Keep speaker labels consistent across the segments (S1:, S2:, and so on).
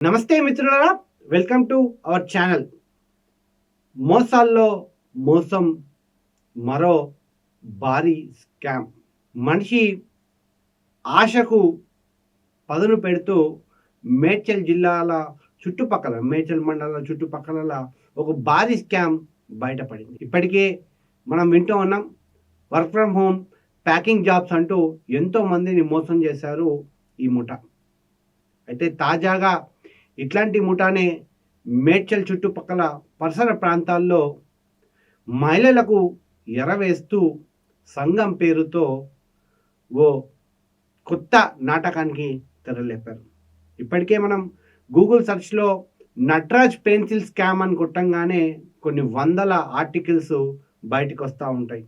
S1: నమస్తే మిత్రులారా welcome to our channel. మోసాల్లో మోసం మరో భారీ స్కామ్. మనిషి ఆశకు పదును పెడుతూ మేడ్చల్ జిల్లాల చుట్టుపక్కల మేడ్చల్ మండల చుట్టుపక్కల ఒక భారీ స్కామ్ బయటపడింది. ఇప్పటికే మనం వింటూ ఉన్నాం work from home packing jobs అంటూ ఎంతో మందిని మోసం చేశారు ఈ ముఠ. అయితే తాజాగా ఇట్లాంటి ముఠానే మేడ్చల్ చుట్టుపక్కల పరిసర ప్రాంతాల్లో మహిళలకు ఎరవేస్తూ సంఘం పేరుతో ఓ కొత్త నాటకానికి తెరలేపారు. ఇప్పటికే మనం గూగుల్ సెర్చ్లో నటరాజ్ పెన్సిల్ స్కామ్ అని కొట్టంగానే కొన్ని వందల ఆర్టికల్స్ బయటకు వస్తూ ఉంటాయి.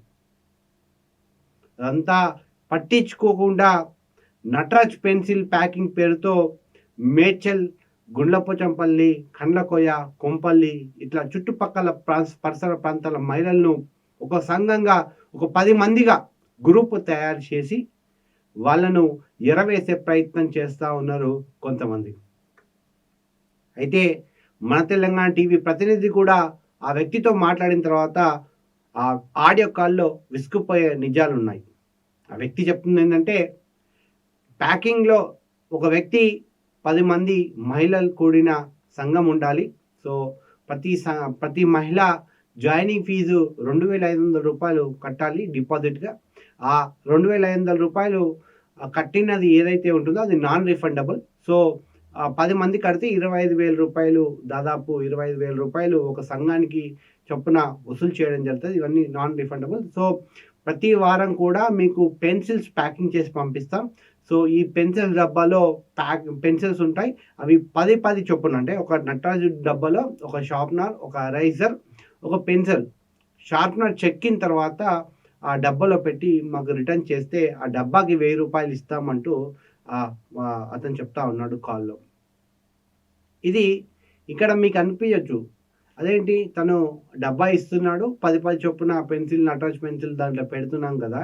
S1: అదంతా పట్టించుకోకుండా నటరాజ్ పెన్సిల్ ప్యాకింగ్ పేరుతో మేడ్చల్ గుండ్లపోచంపల్లి కండ్లకోయ కొంపల్లి ఇట్లా చుట్టుపక్కల ప్రాంత పరిసర ప్రాంతాల మహిళలను ఒక సంఘంగా ఒక పది మందిగా గ్రూప్ తయారు చేసి వాళ్ళను ఎరవేసే ప్రయత్నం చేస్తూ ఉన్నారు కొంతమంది. అయితే మన తెలంగాణ టీవీ ప్రతినిధి కూడా ఆ వ్యక్తితో మాట్లాడిన తర్వాత ఆ ఆడియో కాల్లో విసుకుపోయే నిజాలు ఉన్నాయి. ఆ వ్యక్తి చెప్తుంది ఏంటంటే ప్యాకింగ్లో ఒక వ్యక్తి పది మంది మహిళలు కూడిన సంఘం ఉండాలి. సో ప్రతి ప్రతి మహిళ జాయినింగ్ ఫీజు రెండు వేల ఐదు వందల రూపాయలు కట్టాలి డిపాజిట్గా. ఆ రెండు వేల ఐదు వందల రూపాయలు కట్టినది ఏదైతే ఉంటుందో అది నాన్ రిఫండబుల్ సో పది మంది కడితే ఇరవై ఐదు వేల రూపాయలు దాదాపు ఇరవై ఐదు వేల రూపాయలు ఒక సంఘానికి చొప్పున వసూలు చేయడం జరుగుతుంది. ఇవన్నీ నాన్ రిఫండబుల్ సో ప్రతి వారం కూడా మీకు పెన్సిల్స్ ప్యాకింగ్ చేసి పంపిస్తాం. సో ఈ పెన్సిల్ డబ్బాలో ప్యాక్ పెన్సిల్స్ ఉంటాయి. అవి పది పది చొప్పున అంటే ఒక నటరాజు డబ్బాలో ఒక షార్ప్నర్ ఒక రైజర్ ఒక పెన్సిల్. షార్ప్నర్ చెక్కిన తర్వాత ఆ డబ్బాలో పెట్టి మాకు రిటర్న్ చేస్తే ఆ డబ్బాకి వెయ్యి రూపాయలు ఇస్తామంటూ అతను చెప్తా ఉన్నాడు కాల్లో. ఇది ఇక్కడ మీకు అనిపించచ్చు. అదేంటి? తను డబ్బా ఇస్తున్నాడు. పది పది చొప్పున పెన్సిల్ నటరాజ్ పెన్సిల్ దాంట్లో పెడుతున్నాం కదా.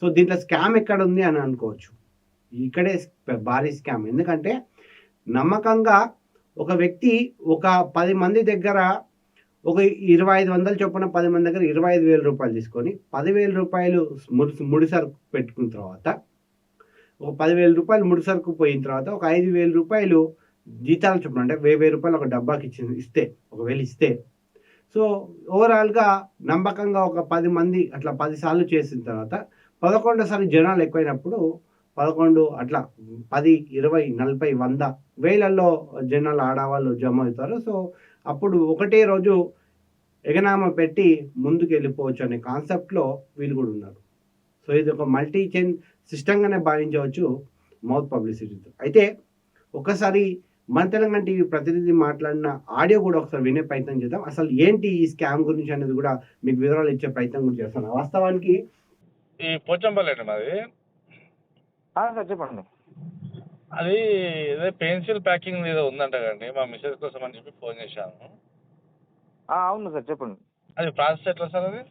S1: సో దీంట్లో స్కామ్ ఎక్కడ ఉంది అని అనుకోవచ్చు. ఇక్కడే భారీ స్కామ్. ఎందుకంటే నమ్మకంగా ఒక వ్యక్తి ఒక పది మంది దగ్గర ఒక ఇరవై ఐదు వందల చొప్పున పది మంది దగ్గర ఇరవై ఐదు వేల రూపాయలు తీసుకొని పదివేల రూపాయలు ముడి ముడి సరుకు పెట్టుకున్న తర్వాత ఒక పదివేల రూపాయలు ముడి సరుకు పోయిన తర్వాత ఒక ఐదు వేల రూపాయలు జీతాలు చొప్పున అంటే వెయ్యి వెయ్యి రూపాయలు ఒక డబ్బాకి ఇచ్చి ఇస్తే ఒకవేళ ఇస్తే. సో ఓవరాల్గా నమ్మకంగా ఒక పది మంది అట్లా పది సార్లు చేసిన తర్వాత పదకొండోసారి జనాలు ఎక్కువైనప్పుడు పదకొండు అట్లా పది ఇరవై నలభై వంద వేలల్లో జనాలు ఆడవాళ్ళు జమ అవుతారు. సో అప్పుడు ఒకటే రోజు ఎగనామా పెట్టి ముందుకు వెళ్ళిపోవచ్చు అనే కాన్సెప్ట్లో వీళ్ళు కూడా ఉన్నారు. సో ఇది ఒక మల్టీ చైన్ సిస్టంగానే భావించవచ్చు మౌత్ పబ్లిసిటీతో అయితే ఒకసారి మన తెలంగాణ టీవీ ప్రతినిధి మాట్లాడిన ఆడియో కూడా ఒకసారి వినే ప్రయత్నం చేద్దాం. అసలు ఏంటి ఈ స్కామ్ గురించి అనేది కూడా మీకు వివరాలు ఇచ్చే ప్రయత్నం కూడా చేస్తాను. వాస్తవానికి
S2: ఈ పోచంపల్లి అండి మాది.
S3: సార్ చెప్పండి.
S2: అది ఏదో పెన్సిల్ ప్యాకింగ్ ఏదో ఉందంట కదండి మా మిస్సెస్ కోసం అని చెప్పి ఫోన్ చేశాను.
S3: అవును సార్ చెప్పండి.
S2: అది ప్రాసెస్ ఎట్లా సార్ అది?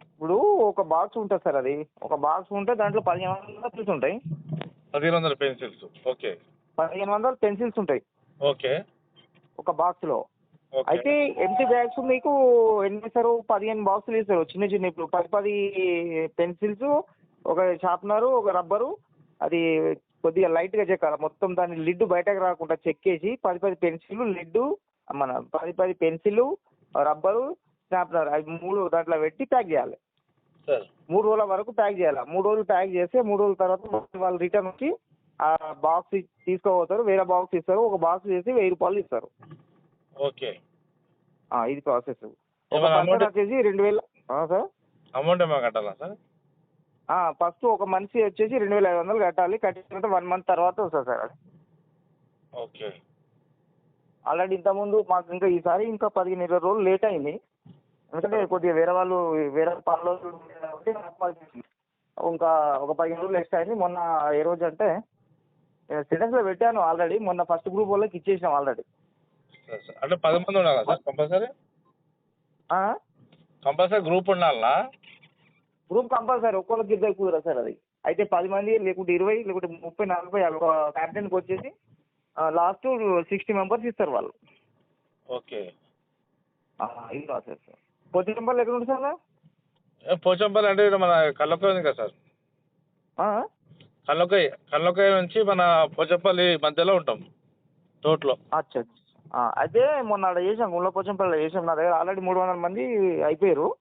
S3: ఇప్పుడు ఒక బాక్స్ ఉంటుంది సార్ అది. ఒక బాక్స్ ఉంటే దాంట్లో పదిహేను వందల పెన్సిల్స్ ఉంటాయి.
S2: పదిహేను వందల పెన్సిల్స్ ఓకే.
S3: పదిహేను వందల పెన్సిల్స్ ఉంటాయి.
S2: ఓకే.
S3: ఒక బాక్స్లో. అయితే ఎంటీ బ్యాగ్స్ మీకు ఎన్ని ఇస్తారు పదిహేను బాక్సులు ఇస్తారు చిన్న చిన్న. ఇప్పుడు పది పది పెన్సిల్స్ ఒక షార్ప్నరు ఒక రబ్బరు అది కొద్దిగా లైట్గా చెక్కాలి మొత్తం దాని లిడ్ బయటకు రాకుండా చెక్కేసి పది పది పెన్సిల్ లిడ్ మన పది పది పెన్సిల్ రబ్బరు షార్ప్నర్ అవి మూడు దాంట్లో పెట్టి ప్యాక్ చేయాలి. మూడు రోజుల వరకు ప్యాక్ చేయాలి. మూడు రోజులు ప్యాక్ చేస్తే మూడు రోజుల తర్వాత వాళ్ళు రిటర్న్ వచ్చి ఆ బాక్స్ తీసుకోపోతారు వేరే బాక్స్ ఇస్తారు. ఒక బాక్స్ చేసి వెయ్యి రూపాయలు ఇస్తారు.
S2: ఓకే.
S3: ఇది ప్రాసెస్. ఒక పర్సన్ వచ్చేసి రెండు వేల సార్?
S2: అమౌంట్ ఏమైనా కట్టాలా సార్?
S3: ఫస్ట్ ఒక మనిషి వచ్చేసి రెండు వేల ఐదు వందలు కట్టాలి. కట్టిన వన్ మంత్ తర్వాత వస్తుంది సార్ అది.
S2: ఓకే.
S3: ఆల్రెడీ ఇంతకుముందు మాకు ఇంకా ఈసారి ఇంకా పదిహేను ఇరవై రోజులు లేట్ అయింది. ఎందుకంటే కొద్దిగా వేరే వాళ్ళు వేరే పనులు కాబట్టి. ఇంకా ఒక పదిహేను రోజులు ఎక్స్ట్రా అయింది. మొన్న ఏ రోజు అంటే స్టేటస్లో పెట్టాను ఆల్రెడీ. మొన్న ఫస్ట్ గ్రూప్ వాళ్ళకి ఇచ్చేసినాం ఆల్రెడీ.
S2: అంటే పది మంది ఉండాలా సార్? కంపల్సరీ? కంపల్సరీ గ్రూప్ ఉండాలా
S3: గ్రూప్ కంపల్సరీ ఒక్కొక్కరికి ఇద్దరు కుదరదు సార్ అది. అయితే పది మంది లేకుంటే ఇరవై లేకుంటే ముప్పై నలభై ఒక క్యాప్టెన్కి వచ్చేసి లాస్ట్ సిక్స్టీ మెంబర్స్ ఇస్తారు వాళ్ళు.
S2: ఓకే.
S3: ఇది పొద్దు నెంబర్లు ఎక్కడ ఉంటుంది సార్?
S2: పోచంపల్లి అంటే మన కల్లొకాయ ఉంది కదా సార్?
S3: ఆ?
S2: కల్లొకాయ కల్లొకాయ నుంచి మన పోచంపల్లి మధ్యలో ఉంటాం రోడ్లో.
S3: అచ్చా అయితే మొన్న ఆడ చేసాం గుండ్ల పోచంపల్లి చేసాం. నా దగ్గర ఆల్రెడీ మూడు వందల మంది అయిపోయారు.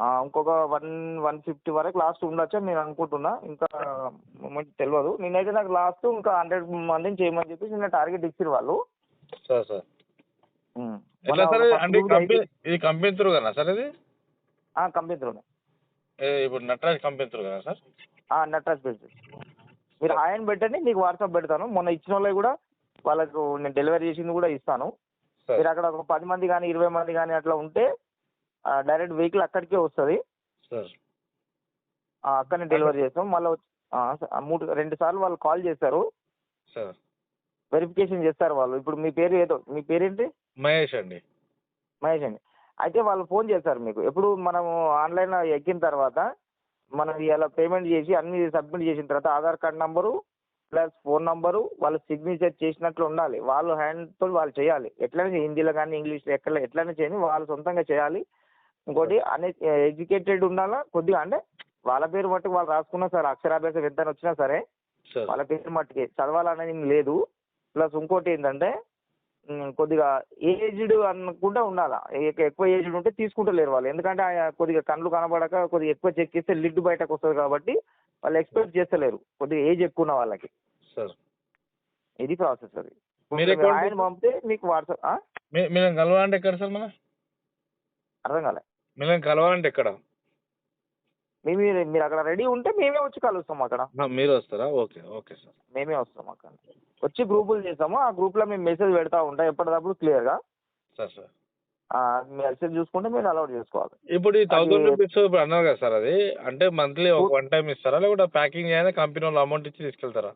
S3: ఇంకొక వన్ వన్ ఫిఫ్టీ వరకు లాస్ట్ ఉండొచ్చు అని నేను అనుకుంటున్నా. ఇంకా మంచి తెలియదు నేనైతే నాకు లాస్ట్ ఇంకా హండ్రెడ్ మందిని చేయమని చెప్పేసి నిన్న టార్గెట్ ఇచ్చారు వాళ్ళు.
S2: Sir sir.
S3: ఉమ్.
S2: ఎట్లా
S3: మొన్న
S2: సార్?
S3: first
S2: అంటే
S3: group లో
S2: కంపెనీ
S3: అయిపోయి-
S2: ఇది కంపెనీ త్రూ కదా సార్ ఇది?
S3: ఆ, కంపెనీలోనే
S2: ఏ, ఇప్పుడు నటరాజ్ కంపెనీ త్రూ కదా సార్?
S3: ఆ, నటరాజ్ బేస్ మీరు ఆయన పెట్టండి మీకు వాట్సాప్ పెడతాను. మొన్న ఇచ్చిన వాళ్ళకి కూడా వాళ్ళకు నేను డెలివరీ చేసింది కూడా ఇస్తాను. మీరు అక్కడ ఒక పది మంది కానీ ఇరవై మంది కానీ అట్లా ఉంటే డైరెక్ట్ వెహికల్ అక్కడికే వస్తుంది. అక్కడనే డెలివరీ చేస్తాం. మళ్ళీ మూడు రెండు సార్లు వాళ్ళు కాల్ చేస్తారు వెరిఫికేషన్ చేస్తారు వాళ్ళు. ఇప్పుడు మీ పేరు ఏదో మీ పేరేంటి?
S2: మహేష్ అండి.
S3: మహేష్ అండి. అయితే వాళ్ళు ఫోన్ చేస్తారు మీకు. ఎప్పుడు మనము ఆన్లైన్ ఎక్కిన తర్వాత మనం ఇలా పేమెంట్ చేసి అన్ని సబ్మిట్ చేసిన తర్వాత Aadhaar card number plus phone number వాళ్ళు సిగ్నేచర్ చేసినట్లు ఉండాలి. వాళ్ళు హ్యాండ్ తోటి వాళ్ళు చేయాలి. ఎట్లయినా హిందీలో కానీ ఇంగ్లీష్లో ఎక్కడ ఎట్లయినా చేయండి. వాళ్ళు సొంతంగా చేయాలి. ఇంకోటి అనే ఎడ్యుకేటెడ్ ఉండాలా? కొద్దిగా అంటే వాళ్ళ పేరు మట్టుకు వాళ్ళు రాసుకున్నా సరే అక్షరాభ్యాసం ఎంత వచ్చినా సరే వాళ్ళ పేరు మట్టుకి. చదవాలనేది లేదు. ప్లస్ ఇంకోటి ఏంటంటే కొద్దిగా ఏజ్డ్ అనుకుంటా ఉండాలా? ఎక్క- ఎక్కువ ఏజ్డ్ ఉంటే తీసుకుంటలేరు వాళ్ళు. ఎందుకంటే ఆ కొద్దిగా కళ్ళు కనబడక కొద్దిగా ఎక్కువ చెక్ చేస్తే లిడ్ బయటకు వస్తుంది కాబట్టి వాళ్ళు ఎక్స్పెక్ట్ చేస్తలేరు. కొద్దిగా ఏజ్ ఎక్కువ ఉన్న వాళ్ళకి.
S2: సార్.
S3: ఇది ప్రాసెస్ అది. ఆయన పంపితే మీకు వాట్సాప్
S2: కలవాలంటే ఎక్కడ సార్ మన
S3: అర్థం కాలే.
S2: మీరు కలవాలంటే ఎక్కడ?
S3: మీ మీరు మీరు అక్కడ రెడీ ఉంటే మేమే వచ్చి కలుస్తాం అక్కడ.
S2: మీరు వస్తారా? Okay okay sir.
S3: మేమే వస్తాం అక్కడ. వచ్చి గ్రూపులు చేస్తాము. ఆ గ్రూప్లో మేము మెసేజ్ పెడతా ఉంటాం. ఎప్పటికప్పుడు క్లియర్గా?
S2: Sir sir.
S3: మెసేజ్ చూసుకుంటే మీరు అలౌట్ చేసుకోవాలి.
S2: ఇప్పుడు ఈ థౌసండ్ రూపీస్ ఇప్పుడు అన్నారు కదా సార్ అది. అంటే మంత్లీ ఒక వన్ టైం ఇస్తారా? లేకుంటే ప్యాకింగ్ చేయగానే కంపెనీ వాళ్ళు అమౌంట్ ఇచ్చి తీసుకెళ్తారా?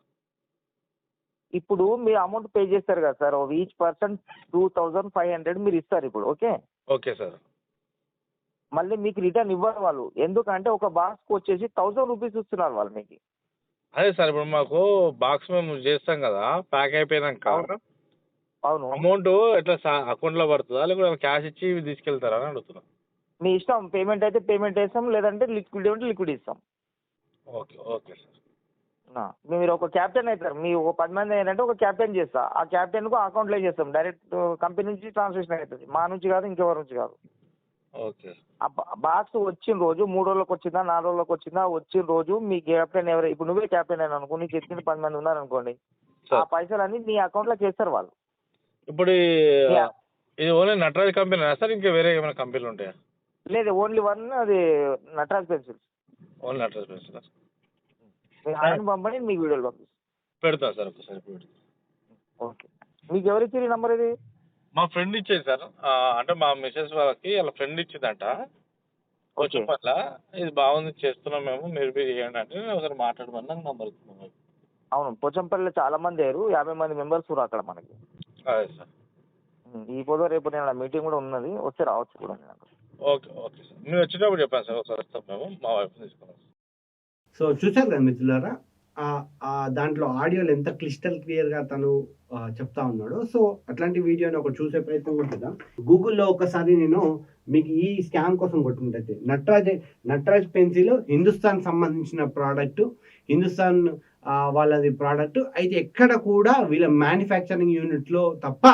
S3: ఇప్పుడు మీరు అమౌంట్ పే చేస్తారు కదా sir. Each person two thousand five hundred మీరు ఇస్తారు ఇప్పుడు. ఓకే?
S2: Okay sir.
S3: మళ్ళీ మీకు రిటర్న్ ఇవ్వరు వాళ్ళు. ఎందుకంటే ఒక బాక్స్కి వచ్చేసి థౌజండ్ రూపీస్ ఇస్తున్నారు వాళ్ళు మీకు.
S2: అదే సార్ ఇప్పుడు మాకు బాక్స్ మేము చేస్తాం కదా ప్యాక్ అయిపోయినాక
S3: అవును.
S2: అమౌంట్ ఎట్లా అకౌంట్లో పడుతుందా? లేకుంటే క్యాష్ ఇచ్చి తీసుకెళ్తారా అని అడుగుతున్నా.
S3: మీ ఇష్టం పేమెంట్ అయితే పేమెంట్ వేస్తాం లేదంటే లిక్విడ్ అంటే లిక్విడ్ ఇస్తాం.
S2: Okay okay sir.
S3: మీరు ఒక క్యాప్టెన్ అవుతారు మీ ఒక పది మంది ఏంటంటే ఒక క్యాప్టెన్ చేస్తా. ఆ క్యాప్టెన్కు అకౌంట్లో చేస్తాం. డైరెక్ట్ కంపెనీ నుంచి ట్రాన్సాక్షన్ అవుతుంది మా నుంచి కాదు ఇంకెవరి నుంచి కాదు.
S2: ఓకే.
S3: బాక్స్ వచ్చిన రోజు మూడు రోజులకు వచ్చిందా నాలుగు రోజులకు వచ్చిందా వచ్చిన రోజు మీ క్యాప్టెన్ ఎవరు? ఇప్పుడు నువ్వే క్యాప్టెన్ అయినా అనుకో నీకు ఎత్తిన పది మంది ఉన్నారు అనుకోండి ఆ పైసలన్నీ నీ అకౌంట్లోకి వేస్తారు వాళ్ళు.
S2: ఇప్పుడు. ఇది ఓన్లీ నటరాజ్ కంపెనీ సార్? ఇంకా వేరే ఏమైనా కంపెనీలు ఉంటాయా?
S3: లేదు ఓన్లీ వన్ అది Nataraj pencils.
S2: Only Nataraj pencil
S3: మీరు ఆయన పంపండి మీకు వీడియోలు పంపిస్తాను
S2: పెడతాను సార్ ఒకసారి
S3: ఓకే. మీకు ఎవరు ఇచ్చారు ఈ నెంబర్ ఇది?
S2: మా ఫ్రెండ్ ఇచ్చేది సార్ అంటే మా మిసెస్ వాళ్ళకి వాళ్ళ ఫ్రెండ్ ఇచ్చిందంట. కొంచెం పట్ల ఇది బాగుంది చేస్తున్నాం మేము మీరు మీరు చేయండి అంటే నేను ఒకసారి మాట్లాడమని నాకు నంబర్ ఇస్తున్నాను
S3: అవును పోచంపల్లిలో చాలా మంది అయ్యారు యాభై మంది మెంబర్స్ ఉన్నారు అక్కడ మనకి.
S2: అదే సార్.
S3: ఈ పొద్దు రేపు నేను మీటింగ్ కూడా ఉన్నది వచ్చి రావచ్చు కూడా నేను అక్కడ.
S2: Okay okay sir. మీరు వచ్చేటప్పుడు చెప్పాను సార్ ఒకసారి వస్తాం మేము మా వైఫ్ తీసుకున్నాం
S1: సో చూశారు కదా మిత్రులారా? దాంట్లో ఆడియోలు ఎంత క్లిస్టల్ క్లియర్గా తను చెప్తా ఉన్నాడో. సో అట్లాంటి వీడియోని ఒక చూసే ప్రయత్నం కూడా చేద్దాం. గూగుల్లో ఒకసారి నేను మీకు ఈ స్కామ్ కోసం కొట్టుకుంటే నటరాజ్ నటరాజ్ పెన్సిల్ హిందుస్థాన్ సంబంధించిన ప్రోడక్ట్ హిందుస్థాన్ వాళ్ళది ప్రోడక్ట్. అయితే ఎక్కడ కూడా వీళ్ళ మ్యానుఫ్యాక్చరింగ్ యూనిట్లో తప్ప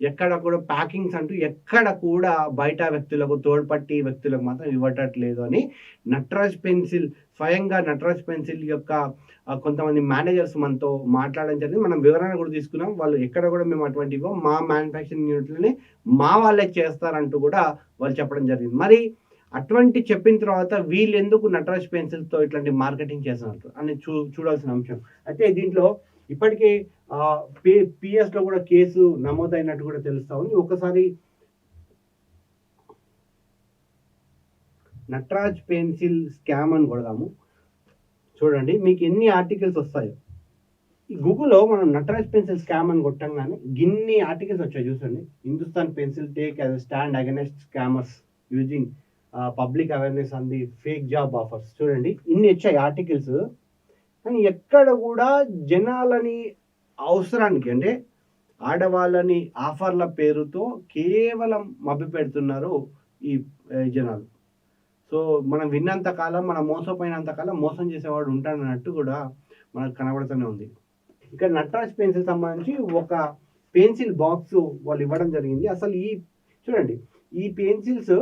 S1: ఎక్కడ కూడా ప్యాకింగ్స్ అంటూ ఎక్కడ కూడా బయట వ్యక్తులకు తోడ్పట్టి వ్యక్తులకు మాత్రం ఇవ్వటట్లేదు అని నటరాజ్ పెన్సిల్ స్వయంగా నటరాజ్ పెన్సిల్ యొక్క కొంతమంది మేనేజర్స్ మనతో మాట్లాడడం జరిగింది. మనం వివరణ కూడా తీసుకున్నాం. వాళ్ళు ఎక్కడ కూడా మేము అటువంటి ఇవ్వం. మా మ్యానుఫ్యాక్చరింగ్ యూనిట్లని మా వాళ్ళే చేస్తారంటూ కూడా వాళ్ళు చెప్పడం జరిగింది. మరి అటువంటి చెప్పిన తర్వాత వీళ్ళు ఎందుకు నటరాజ్ పెన్సిల్తో ఇట్లాంటి మార్కెటింగ్ చేస్తున్నారు అని చూ చూడాల్సిన అంశం. అయితే దీంట్లో ఇప్పటికే పి పిఎస్లో కూడా కేసు నమోదైనట్టు కూడా తెలుస్తా ఉంది. ఒకసారి నటరాజ్ పెన్సిల్ స్కామ్ అని కొడదాము. చూడండి మీకు ఎన్ని ఆర్టికల్స్ వస్తాయో. ఈ గూగుల్లో మనం నటరాజ్ పెన్సిల్ స్కామ్ అని కొట్టంగానే గిన్ని ఆర్టికల్స్ వచ్చాయి చూసండి. Hindustan pencil take as stand against scammers using public awareness on the fake job offers. చూడండి ఇన్ని వచ్చాయి ఆర్టికల్స్. కానీ ఎక్కడ కూడా జనాలని అవసరానికి అంటే ఆడవాళ్ళని ఆఫర్ల పేరుతో కేవలం మభ్య పెడుతున్నారు ఈ జనాలు. సో మనం విన్నంత కాలం మనం మోసపోయినంత కాలం మోసం చేసేవాడు ఉంటాడన్నట్టు కూడా మనకు కనబడుతూనే ఉంది. ఇక్కడ నటరాజ్ పెన్సిల్ సంబంధించి ఒక పెన్సిల్ బాక్స్ వాళ్ళు ఇవ్వడం జరిగింది. అసలు ఈ చూడండి ఈ పెన్సిల్స్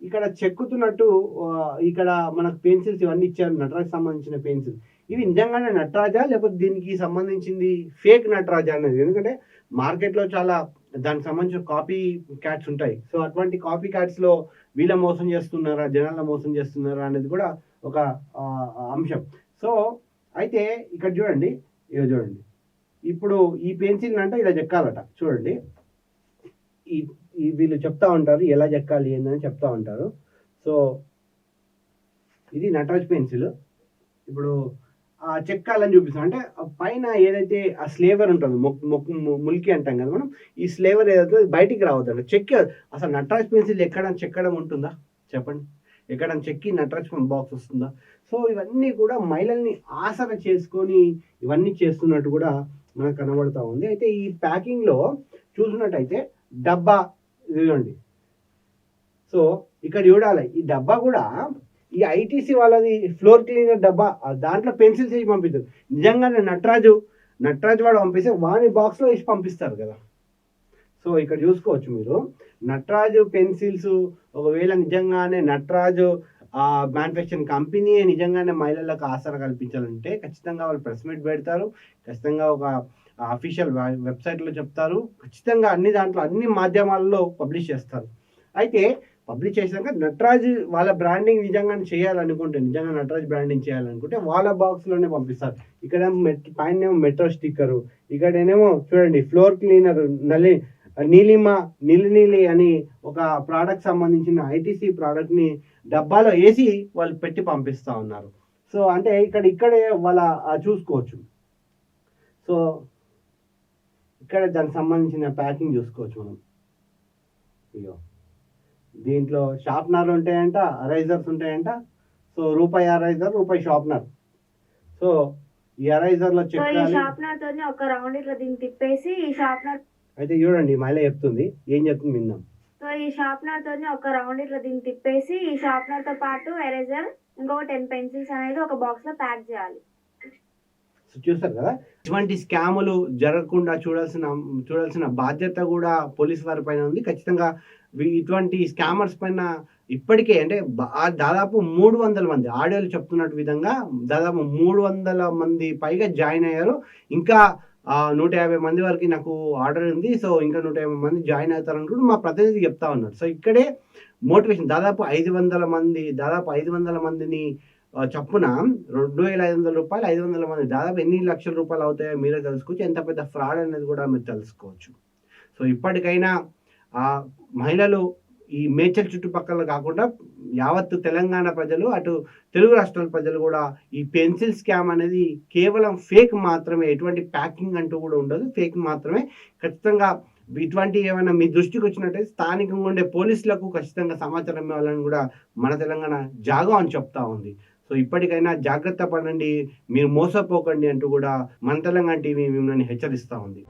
S1: ఇక్కడ చెక్కుతున్నట్టు ఇక్కడ మనకు పెన్సిల్స్ ఇవన్నీ ఇచ్చారు నటరాజ్ సంబంధించిన పెన్సిల్. ఇది నిజంగానే నటరాజా? లేకపోతే దీనికి సంబంధించింది ఫేక్ నటరాజా అనేది ఎందుకంటే మార్కెట్లో చాలా దానికి సంబంధించిన కాపీ క్యాట్స్ ఉంటాయి. సో అటువంటి కాపీ క్యాట్స్లో వీళ్ళ మోసం చేస్తున్నారా? జనాల మోసం చేస్తున్నారా? అనేది కూడా ఒక అంశం. సో అయితే ఇక్కడ చూడండి. ఇక చూడండి. ఇప్పుడు ఈ పెన్సిల్ అంటే ఇలా చెక్కాలట. చూడండి. ఈ వీళ్ళు చెప్తా ఉంటారు. ఎలా చెక్కాలి? ఏందని చెప్తా ఉంటారు. సో ఇది నటరాజ్ పెన్సిల్ ఇప్పుడు ఆ చెక్కాలని చూపిస్తాం. అంటే పైన ఏదైతే ఆ స్లేవర్ ఉంటుందో మొక్కు ములికి ము- ముల్కి అంటాం కదా మనం ఈ స్లేవర్ ఏదైతే బయటికి రావద్దండి. చెక్ అసలు నటరాజ్ పెన్సిల్ ఎక్కడ చెక్కడం ఉంటుందా? చెప్పండి. ఎక్కడ చెక్కి నటరాజ్ బాక్స్ వస్తుందా? సో ఇవన్నీ కూడా మహిళల్ని ఆసన చేసుకొని ఇవన్నీ చేస్తున్నట్టు కూడా మనకు కనబడుతూ ఉంది. అయితే ఈ ప్యాకింగ్లో చూసినట్టయితే డబ్బా ఇదిగోండి. సో ఇక్కడ చూడాలి. ఈ డబ్బా కూడా ఈ ఐటీసీ వాళ్ళది ఫ్లోర్ క్లీనర్ డబ్బా దాంట్లో పెన్సిల్స్ వేసి పంపిస్తారు నిజంగానే నటరాజు నటరాజు వాడు పంపిస్తే వాని బాక్స్లో వేసి పంపిస్తారు కదా. సో ఇక్కడ చూసుకోవచ్చు మీరు. నటరాజు పెన్సిల్స్ ఒకవేళ నిజంగానే నటరాజు ఆ మ్యానుఫ్యాక్చరింగ్ కంపెనీ నిజంగానే మహిళలకు ఆసరా కల్పించాలంటే ఖచ్చితంగా వాళ్ళు ప్రెస్ మీట్ పెడతారు. ఖచ్చితంగా ఒక అఫీషియల్ వెబ్సైట్లో చెప్తారు. ఖచ్చితంగా అన్ని దాంట్లో అన్ని మాధ్యమాల్లో పబ్లిష్ చేస్తారు. అయితే పబ్లిష్ చేశాక నటరాజ్ వాళ్ళ బ్రాండింగ్ నిజంగా చేయాలనుకుంటే నిజంగా నటరాజ్ బ్రాండింగ్ చేయాలనుకుంటే వాళ్ళ బాక్స్లోనే పంపిస్తారు. ఇక్కడ మెట్ పైన ఏమో మెట్రో స్టిక్కరు ఇక్కడనేమో చూడండి ఫ్లోర్ క్లీనర్ నలి నీలిమ నీలి నీలి అని ఒక ప్రోడక్ట్ సంబంధించిన ఐటీసీ ప్రోడక్ట్ని డబ్బాలో వేసి వాళ్ళు పెట్టి పంపిస్తూ ఉన్నారు. సో అంటే ఇక్కడ ఇక్కడే వాళ్ళ చూసుకోవచ్చు. సో ఇక్కడ దానికి సంబంధించిన ప్యాకింగ్ చూసుకోవచ్చు మనం. ఇగో దీంట్లో షార్ప్నర్ ఉంటాయంట అరైజర్స్ ఉంటాయంట. సో రూపాయి అరైజర్ రూపాయి షార్ప్నర్. సో ఈ అరైజర్లో
S4: సో ఈ
S1: చెక్కాలి
S4: షార్ప్నర్ తోని ఒక రౌండ్ ఇట్లా దీన్ని తిప్పేసి ఈ షార్ప్నర్
S1: అయితే చూడండి మహిళ చెప్తుంది. ఏం చెప్తుంది విందాం.
S4: సో ఈ షార్ప్నర్ తోని ఒక రౌండ్ ఇట్లా దీన్ని తిప్పేసి ఈ షార్ప్నర్తో పాటు ఎరేజర్ ఇంకొక టెన్ పెన్సిల్స్ అనేది ఒక బాక్స్లో ప్యాక్ చేయాలి.
S1: చూస్తారు కదా ఇటువంటి స్కాములు జరగకుండా చూడాల్సిన చూడాల్సిన బాధ్యత కూడా పోలీస్ వారి పైన ఉంది. ఖచ్చితంగా ఇటువంటి స్కామర్స్ పైన ఇప్పటికే అంటే దాదాపు మూడు వందల మంది ఆడియోలు చెప్తున్నట్టు విధంగా దాదాపు మూడు వందల మంది పైగా జాయిన్ అయ్యారు. ఇంకా నూట యాభై మంది వరకు నాకు ఆర్డర్ ఉంది. సో ఇంకా నూట యాభై మంది జాయిన్ అవుతారని కూడా మా ప్రతినిధి చెప్తా ఉన్నారు. సో ఇక్కడే మోటివేషన్ దాదాపు ఐదు వందల మంది దాదాపు ఐదు వందల మందిని చప్పున రెండు వేల ఐదు వందల రూపాయలు ఐదు వందల మంది దాదాపు ఎన్ని లక్షల రూపాయలు అవుతాయో మీరే తెలుసుకోవచ్చు. ఎంత పెద్ద ఫ్రాడ్ అనేది కూడా మీరు తెలుసుకోవచ్చు. సో ఇప్పటికైనా ఆ మహిళలు ఈ మేచల్ చుట్టుపక్కల కాకుండా యావత్తు తెలంగాణ ప్రజలు అటు తెలుగు రాష్ట్రాల ప్రజలు కూడా ఈ పెన్సిల్ స్కామ్ అనేది కేవలం ఫేక్ మాత్రమే ఎటువంటి ప్యాకింగ్ అంటూ కూడా ఉండదు. ఫేక్ మాత్రమే. ఖచ్చితంగా ఇటువంటి ఏమైనా మీ దృష్టికి వచ్చినట్టయితే స్థానికంగా ఉండే పోలీసులకు ఖచ్చితంగా సమాచారం ఇవ్వాలని కూడా మన తెలంగాణ జాగం అని చెప్తా ఉంది. సో ఇప్పటికైనా జాగ్రత్త పడండి మీరు మోసపోకండి అంటూ కూడా మన తెలంగాణ టీవీ మిమ్మల్ని హెచ్చరిస్తూ ఉంది.